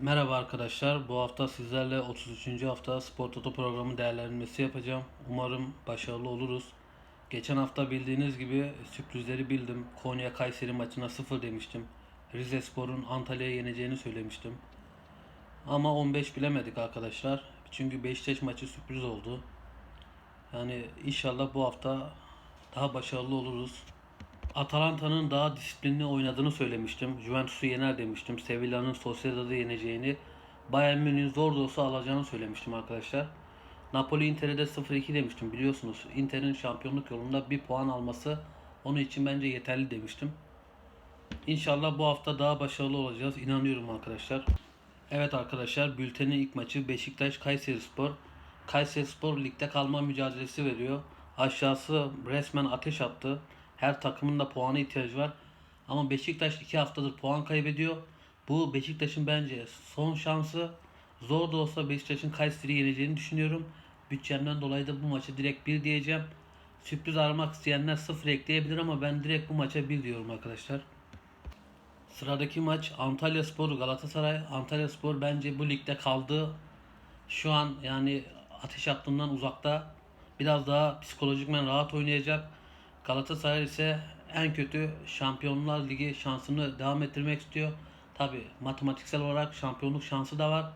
Merhaba arkadaşlar. Bu hafta sizlerle 33. hafta Spor Toto programı değerlendirmesi yapacağım. Umarım başarılı oluruz. Geçen hafta bildiğiniz gibi sürprizleri bildim. Konya Kayseri maçına 0 demiştim. Rize Spor'un Antalya'ya yeneceğini söylemiştim. Ama 15 bilemedik arkadaşlar. Çünkü Beşiktaş maçı sürpriz oldu. Yani inşallah bu hafta daha başarılı oluruz. Atalanta'nın daha disiplinli oynadığını söylemiştim. Juventus'u yener demiştim. Sevilla'nın Sociedad'ı yeneceğini, Bayern Münih'in zor da olsa alacağını söylemiştim arkadaşlar. Napoli Inter'e de 0-2 demiştim biliyorsunuz. Inter'in şampiyonluk yolunda bir puan alması onun için bence yeterli demiştim. İnşallah bu hafta daha başarılı olacağız. İnanıyorum arkadaşlar. Evet arkadaşlar bültenin ilk maçı Beşiktaş Kayseri Spor. Kayseri Spor ligde kalma mücadelesi veriyor. Aşağısı resmen ateş attı. Her takımın da puana ihtiyacı var. Ama Beşiktaş 2 haftadır puan kaybediyor. Bu Beşiktaş'ın bence son şansı. Zor da olsa Beşiktaş'ın Kayseri'yi yeneceğini düşünüyorum. Bütçemden dolayı da bu maçı direkt 1 diyeceğim. Sürpriz aramak isteyenler 0 ekleyebilir ama ben direkt bu maça 1 diyorum arkadaşlar. Sıradaki maç Antalya Spor Galatasaray. Antalya Spor bence bu ligde kaldı. Şu an yani ateş hattından uzakta. Biraz daha psikolojikmen rahat oynayacak. Galatasaray ise en kötü Şampiyonlar Ligi şansını devam ettirmek istiyor. Tabi matematiksel olarak şampiyonluk şansı da var.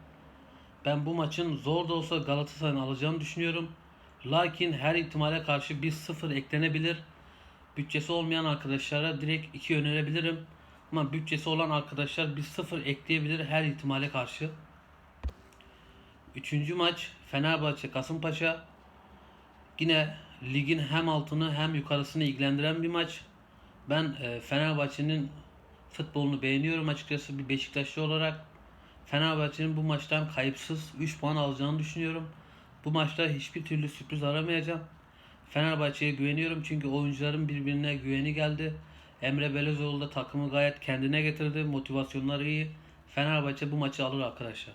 Ben bu maçın zor da olsa Galatasaray'ın alacağını düşünüyorum. Lakin her ihtimale karşı bir sıfır eklenebilir. Bütçesi olmayan arkadaşlara direkt 2 önerebilirim. Ama bütçesi olan arkadaşlar bir sıfır ekleyebilir her ihtimale karşı. Üçüncü maç Fenerbahçe Kasımpaşa. Yine ligin hem altını hem yukarısını ilgilendiren bir maç. Ben e, Fenerbahçe'nin futbolunu beğeniyorum açıkçası bir Beşiktaşlı olarak. Fenerbahçe'nin bu maçtan kayıpsız 3 puan alacağını düşünüyorum. Bu maçta hiçbir türlü sürpriz aramayacağım. Fenerbahçe'ye güveniyorum çünkü oyuncuların birbirine güveni geldi. Emre Belözoğlu da takımı gayet kendine getirdi. Motivasyonları iyi. Fenerbahçe bu maçı alır arkadaşlar.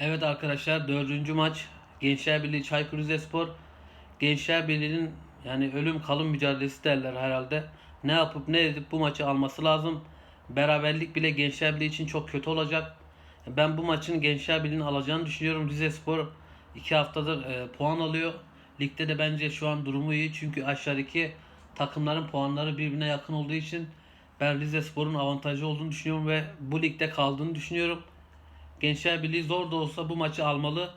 Evet arkadaşlar dördüncü maç Gençler Birliği Çaykur Rizespor. Gençler Birliği'nin yani ölüm kalım mücadelesi derler herhalde. Ne yapıp ne edip bu maçı alması lazım. Beraberlik bile Gençler Birliği için çok kötü olacak. Ben bu maçın Gençler Birliği'nin alacağını düşünüyorum. Rizespor 2 haftadır e, puan alıyor. Ligde de bence şu an durumu iyi. Çünkü aşağıdaki takımların puanları birbirine yakın olduğu için ben Rizespor'un avantajı olduğunu düşünüyorum ve bu ligde kaldığını düşünüyorum. Gençler Birliği zor da olsa bu maçı almalı.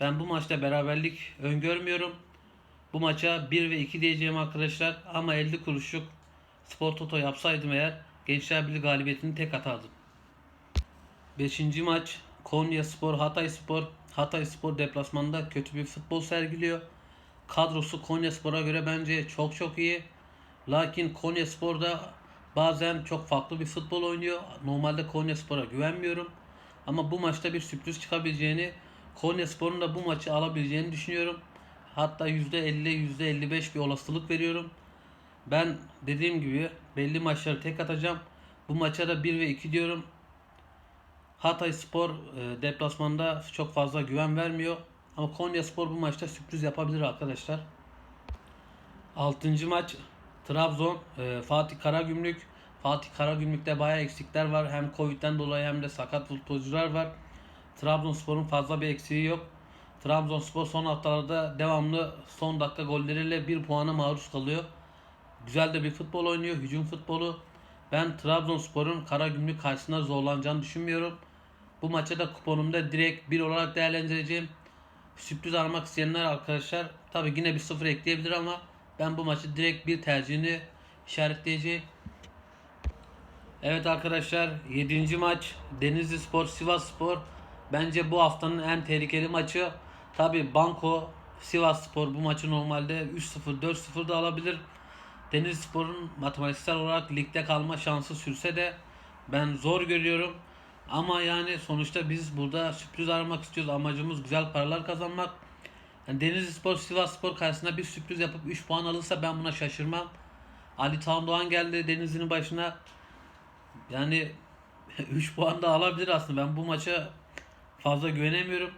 Ben bu maçta beraberlik öngörmüyorum. Bu maça 1 ve 2 diyeceğim arkadaşlar. Ama 50 kuruşluk Spor Toto yapsaydım eğer Gençler Birliği galibiyetini tek atardım. 5. maç Konya Spor Hatay Spor. Hatay Spor deplasmanında kötü bir futbol sergiliyor. Kadrosu Konya Spor'a göre bence çok çok iyi. Lakin Konya Spor'da bazen çok farklı bir futbol oynuyor. Normalde Konya Spor'a güvenmiyorum. Ama bu maçta bir sürpriz çıkabileceğini, Konya Spor'un da bu maçı alabileceğini düşünüyorum. Hatta %50, %55 bir olasılık veriyorum. Ben dediğim gibi belli maçları tek atacağım. Bu maça da 1 ve 2 diyorum. Hatay Spor e, deplasmanda çok fazla güven vermiyor. Ama Konya Spor bu maçta sürpriz yapabilir arkadaşlar. 6. maç Trabzon e, Fatih Karagümrük. Fatih Karagümrük'te bayağı eksikler var. Hem Covid'den dolayı hem de sakat futbolcular var. Trabzonspor'un fazla bir eksiği yok. Trabzonspor son haftalarda devamlı son dakika golleriyle bir puana maruz kalıyor. Güzel de bir futbol oynuyor. Hücum futbolu. Ben Trabzonspor'un Karagümrük karşısında zorlanacağını düşünmüyorum. Bu maça da kuponumda direkt bir olarak değerlendireceğim. Sürpriz aramak isteyenler arkadaşlar tabi yine bir sıfır ekleyebilir ama ben bu maçı direkt bir tercihini işaretleyeceğim. Evet arkadaşlar 7. maç Denizli Spor Sivas Spor. Bence bu haftanın en tehlikeli maçı. Tabi Banko Sivas Spor bu maçı normalde 3-0 4-0 da alabilir. Denizli Spor'un matematiksel olarak ligde kalma şansı sürse de ben zor görüyorum. Ama yani sonuçta biz burada sürpriz aramak istiyoruz. Amacımız güzel paralar kazanmak. Yani Denizli Spor Sivas Spor karşısında bir sürpriz yapıp 3 puan alırsa ben buna şaşırmam. Ali Tan Doğan geldi Denizli'nin başına. Yani 3 puan da alabilir aslında. Ben bu maça fazla güvenemiyorum.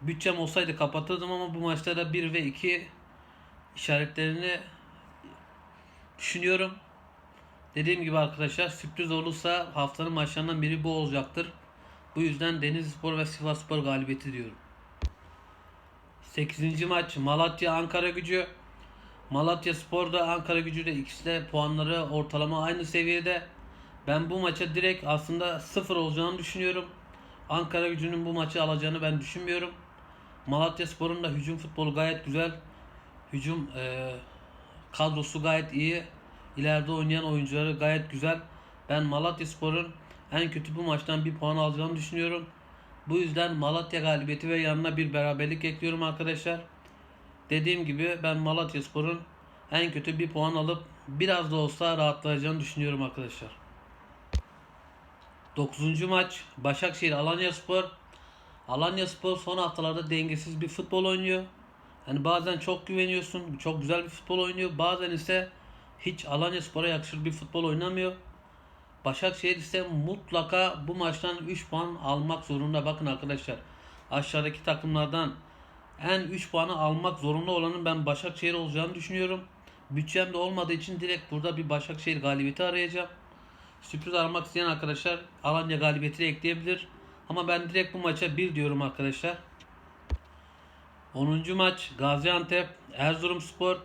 Bütçem olsaydı kapatırdım ama bu maçta da 1 ve 2 işaretlerini düşünüyorum. Dediğim gibi arkadaşlar sürpriz olursa haftanın maçlarından biri bu olacaktır. Bu yüzden Denizlispor ve Sivasspor galibiyeti diyorum. 8. maç Malatya Ankara Gücü. Malatya Spor da Ankara Gücü de ikisi de puanları ortalama aynı seviyede. Ben bu maça direkt aslında sıfır olacağını düşünüyorum. Ankara Gücü'nün bu maçı alacağını ben düşünmüyorum. Malatya Spor'un da hücum futbolu gayet güzel. Hücum e, kadrosu gayet iyi. İleride oynayan oyuncuları gayet güzel. Ben Malatya Spor'un en kötü bu maçtan bir puan alacağını düşünüyorum. Bu yüzden Malatya galibiyeti ve yanına bir beraberlik ekliyorum arkadaşlar. Dediğim gibi ben Malatya Spor'un en kötü bir puan alıp biraz da olsa rahatlayacağını düşünüyorum arkadaşlar. 9. maç Başakşehir Alanya Spor. Alanya Spor son haftalarda dengesiz bir futbol oynuyor. Yani bazen çok güveniyorsun, çok güzel bir futbol oynuyor. Bazen ise hiç Alanya Spor'a yakışır bir futbol oynamıyor. Başakşehir ise mutlaka bu maçtan 3 puan almak zorunda. Bakın arkadaşlar aşağıdaki takımlardan en 3 puanı almak zorunda olanın ben Başakşehir olacağını düşünüyorum. Bütçem de olmadığı için direkt burada bir Başakşehir galibiyeti arayacağım. Sürpriz aramak isteyen arkadaşlar Alanya galibiyetini ekleyebilir. Ama ben direkt bu maça 1 diyorum arkadaşlar. 10. maç Gaziantep Erzurumspor.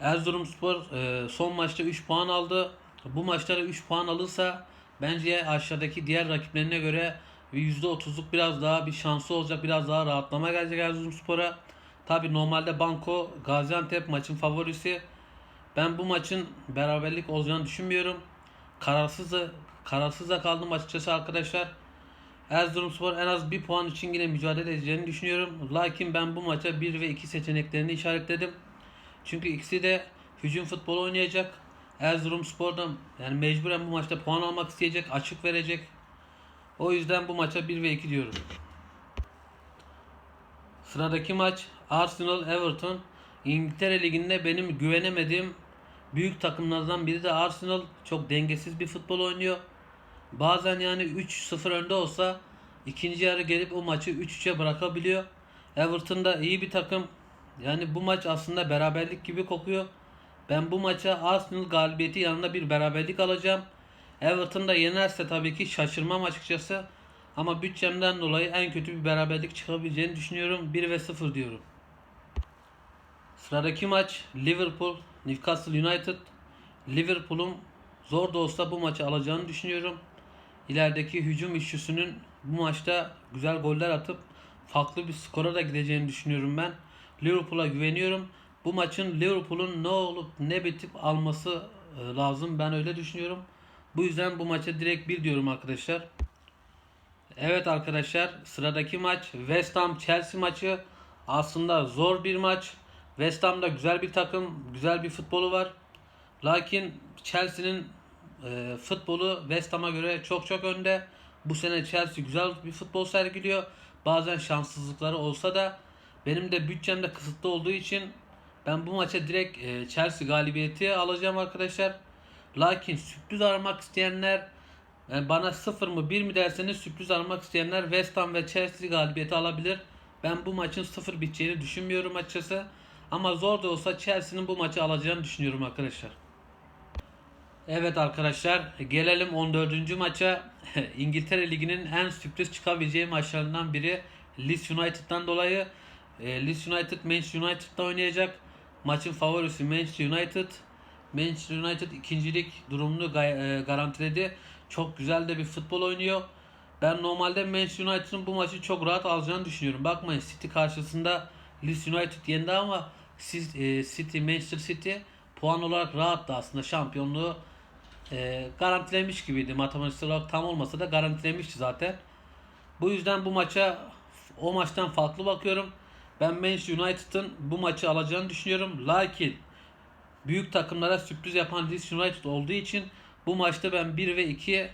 Erzurumspor e, son maçta 3 puan aldı. Bu maçlara 3 puan alırsa bence aşağıdaki diğer rakiplerine göre bir %30'luk biraz daha bir şansı olacak. Biraz daha rahatlama gelecek Erzurumspor'a. Tabi normalde Banko Gaziantep maçın favorisi. Ben bu maçın beraberlik olacağını düşünmüyorum. Kararsız kararsız da kaldım açıkçası arkadaşlar. Erzurumspor en az bir puan için yine mücadele edeceğini düşünüyorum. Lakin ben bu maça 1 ve 2 seçeneklerini işaretledim. Çünkü ikisi de hücum futbolu oynayacak. Erzurumspor'dan yani mecburen bu maçta puan almak isteyecek, açık verecek. O yüzden bu maça 1 ve 2 diyorum. Sıradaki maç Arsenal Everton. İngiltere Ligi'nde benim güvenemediğim büyük takımlardan biri de Arsenal. Çok dengesiz bir futbol oynuyor. Bazen yani 3-0 önde olsa ikinci yarı gelip o maçı 3-3'e bırakabiliyor. Everton da iyi bir takım. Yani bu maç aslında beraberlik gibi kokuyor. Ben bu maça Arsenal galibiyeti yanında bir beraberlik alacağım. Everton da yenerse tabii ki şaşırmam açıkçası. Ama bütçemden dolayı en kötü bir beraberlik çıkabileceğini düşünüyorum. 1 ve 0 diyorum. Sıradaki maç Liverpool Newcastle United. Liverpool'un zor da olsa bu maçı alacağını düşünüyorum. İlerideki hücum üçlüsünün bu maçta güzel goller atıp farklı bir skora da gideceğini düşünüyorum ben. Liverpool'a güveniyorum. Bu maçın Liverpool'un ne olup ne bitip alması e, lazım. Ben öyle düşünüyorum. Bu yüzden bu maça direkt bir diyorum arkadaşlar. Evet arkadaşlar sıradaki maç West Ham Chelsea maçı. Aslında zor bir maç. West Ham da güzel bir takım, güzel bir futbolu var. Lakin Chelsea'nin e, futbolu West Ham'a göre çok çok önde. Bu sene Chelsea güzel bir futbol sergiliyor. Bazen şanssızlıkları olsa da benim de bütçem de kısıtlı olduğu için ben bu maça direkt e, Chelsea galibiyeti alacağım arkadaşlar. Lakin sürpriz aramak isteyenler yani bana 0 mı 1 mi derseniz sürpriz aramak isteyenler West Ham ve Chelsea galibiyeti alabilir. Ben bu maçın 0 biteceğini düşünmüyorum açıkçası. Ama zor da olsa Chelsea'nin bu maçı alacağını düşünüyorum arkadaşlar. Evet arkadaşlar gelelim 14. maça. İngiltere Ligi'nin en sürpriz çıkabileceği maçlarından biri Leeds United'dan dolayı. E, Leeds United Manchester United'da oynayacak. Maçın favorisi Manchester United. Manchester United ikincilik durumunu e, garantiledi. Çok güzel de bir futbol oynuyor. Ben normalde Manchester United'ın bu maçı çok rahat alacağını düşünüyorum. Bakmayın City karşısında Leeds United yendi ama e, City, Manchester City puan olarak rahattı aslında şampiyonluğu e, garantilemiş gibiydi. Matematiksel olarak tam olmasa da garantilemişti zaten. Bu yüzden bu maça o maçtan farklı bakıyorum. Ben Manchester United'ın bu maçı alacağını düşünüyorum. Lakin büyük takımlara sürpriz yapan Leeds United olduğu için bu maçta ben 1 ve 2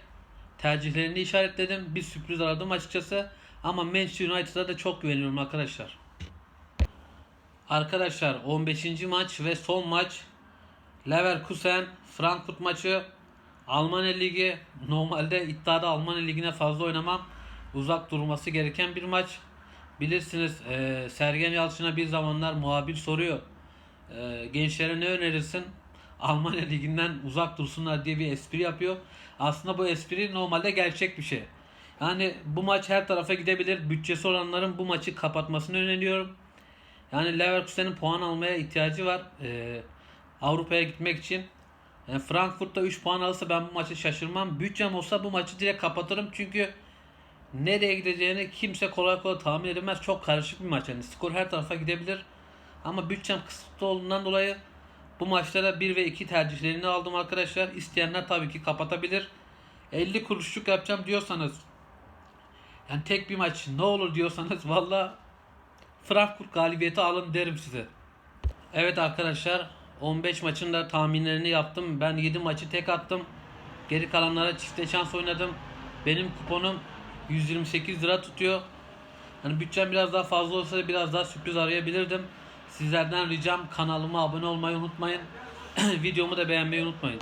tercihlerini işaretledim. Bir sürpriz aradım açıkçası. Ama Manchester United'a da çok güveniyorum arkadaşlar. Arkadaşlar 15. maç ve son maç Leverkusen Frankfurt maçı Almanya Ligi normalde iddiada Almanya Ligi'ne fazla oynamam. Uzak durması gereken bir maç. Bilirsiniz e, Sergen Yalçın'a bir zamanlar muhabir soruyor. E, gençlere ne önerirsin? Almanya Ligi'nden uzak dursunlar diye bir espri yapıyor. Aslında bu espri normalde gerçek bir şey. Yani bu maç her tarafa gidebilir. Bütçesi olanların bu maçı kapatmasını öneriyorum. Yani Leverkusen'in puan almaya ihtiyacı var. Ee, Avrupa'ya gitmek için. Yani Frankfurt'ta 3 puan alırsa ben bu maçı şaşırmam. Bütçem olsa bu maçı direkt kapatırım. Çünkü nereye gideceğini kimse kolay kolay tahmin edemez. Çok karışık bir maç. Yani skor her tarafa gidebilir. Ama bütçem kısıtlı olduğundan dolayı bu maçlara 1 ve 2 tercihlerini aldım arkadaşlar. İsteyenler tabii ki kapatabilir. 50 kuruşluk yapacağım diyorsanız yani tek bir maç ne olur diyorsanız valla Frankfurt galibiyeti alın derim size. Evet arkadaşlar 15 maçın da tahminlerini yaptım. Ben 7 maçı tek attım. Geri kalanlara çifte şans oynadım. Benim kuponum 128 lira tutuyor. Hani bütçem biraz daha fazla olsa biraz daha sürpriz arayabilirdim. Sizlerden ricam kanalıma abone olmayı unutmayın. Videomu da beğenmeyi unutmayın.